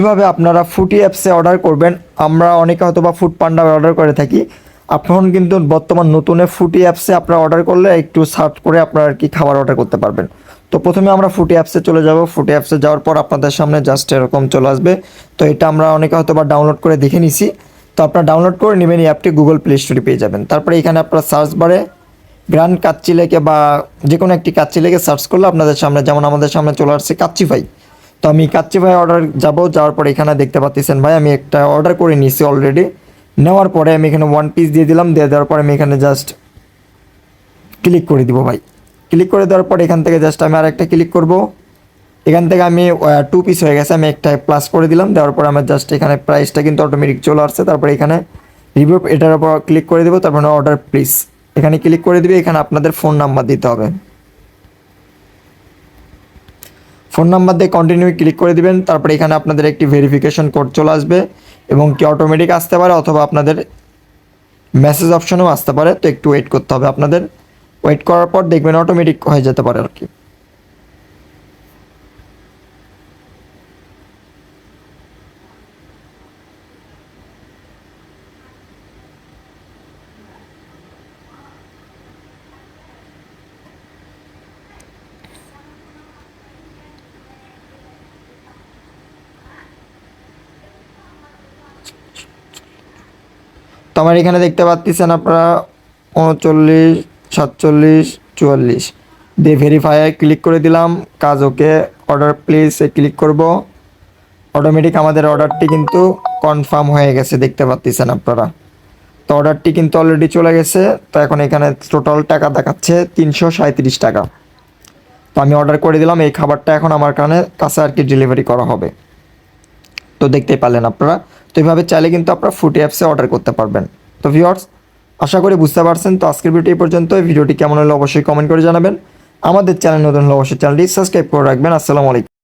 কীভাবে আপনারা ফুটি অ্যাপসে অর্ডার করবেন? আমরা অনেকে হয়তো বা ফুড পান্ডা অর্ডার করে থাকি। এখন কিন্তু বর্তমান নতুনে ফুটি অ্যাপসে আপনারা অর্ডার করলে একটু সার্চ করে আপনারা আর কি খাবার অর্ডার করতে পারবেন। তো প্রথমে আমরা ফুটি অ্যাপসে চলে যাব। ফুটি অ্যাপসে যাওয়ার পর আপনাদের সামনে জাস্ট এরকম চলে আসবে। তো এটা আমরা অনেকে হয়তো বা ডাউনলোড করে দেখে নিছি। তো আপনারা ডাউনলোড করে নেবেন এই অ্যাপটি গুগল প্লে স্টোরে পেয়ে যাবেন। তারপরে এখানে আপনারা সার্চ বারে গ্রান্ড কাচ্চি লেকে বা যে কোনো একটি কাচ্চি লেকে সার্চ করলে আপনাদের সামনে, যেমন আমাদের সামনে চলে আসছে কাচ্চি ভাই তো আমি কাচ্চি ভাই অর্ডার যাব, যাওয়ার পরে এখানে দেখতে পাচ্ছেন ভাই, আমি একটা অর্ডার করে নিয়েছি অলরেডি নেওয়ার পরে আমি এখানে ওয়ান পিস দিয়ে দিলাম, দিয়ে দেওয়ার পরে আমি এখানে জাস্ট ক্লিক করে দিব ভাই। ক্লিক করে দেওয়ার পরে এখান থেকে জাস্ট আমি আর একটা ক্লিক করব। এখান থেকে আমি টু পিস হয়ে গেছে, আমি একটা প্লাস করে দিলাম, দেওয়ার পরে আমার জাস্ট এখানে প্রাইসটা কিন্তু অটোমেটিক চলে আসছে। তারপরে এখানে রিভিউ এটার উপর ক্লিক করে দেবো, তারপরে অর্ডার প্লিজ এখানে ক্লিক করে দিবে, এখানে আপনাদের ফোন নাম্বার দিতে হবে। ফোন নাম্বার দিয়ে কন্টিনিউ ক্লিক করে দিবেন, তারপরে এখানে আপনাদের একটি ভেরিফিকেশন কোড চলে আসবে এবং কি অটোমেটিক আসতে পারে অথবা আপনাদের মেসেজ অপশনও আসতে পারে, তো একটু ওয়েট করতে হবে আপনাদের। ওয়েট করার পর দেখবেন অটোমেটিক হয়ে যেতে পারে আর কি। তো আমার এখানে দেখতে পাচ্ছেন আপনারা উনচল্লিশ, সাতচল্লিশ, চুয়াল্লিশ। দিয়ে ভেরিফাই ক্লিক করে দিলাম, কাজ ওকে অর্ডার প্লেসে ক্লিক করব। অটোমেটিক আমাদের অর্ডারটি কিন্তু কনফার্ম হয়ে গেছে, দেখতে পাচ্ছেন আপনারা। তো অর্ডারটি কিন্তু অলরেডি চলে গেছে, তো এখন এখানে টোটাল টাকা দেখাচ্ছে তিনশো সাঁত্রিশ টাকা। তো আমি অর্ডার করে দিলাম, এই খাবারটা এখন আমার কানে কাছে আর কি ডেলিভারি করা হবে। তো দেখতেই পারলেন আপনারা। তো এইভাবে চাইলে কিন্তু আপনারা ফুটি অ্যাপসে অর্ডার করতে পারবেন। তো ভিওর্স আশা করি বুঝতে পারছেন। তো আজকের ভিডিও এই পর্যন্ত। ভিডিওটি কেমন হলো অবশ্যই কমেন্ট করে জানাবেন। আমাদের চ্যানেল নতুন হলে অবশ্যই চ্যানেলটি সাবস্ক্রাইব করে রাখবেন। আসসালামু আলাইকুম।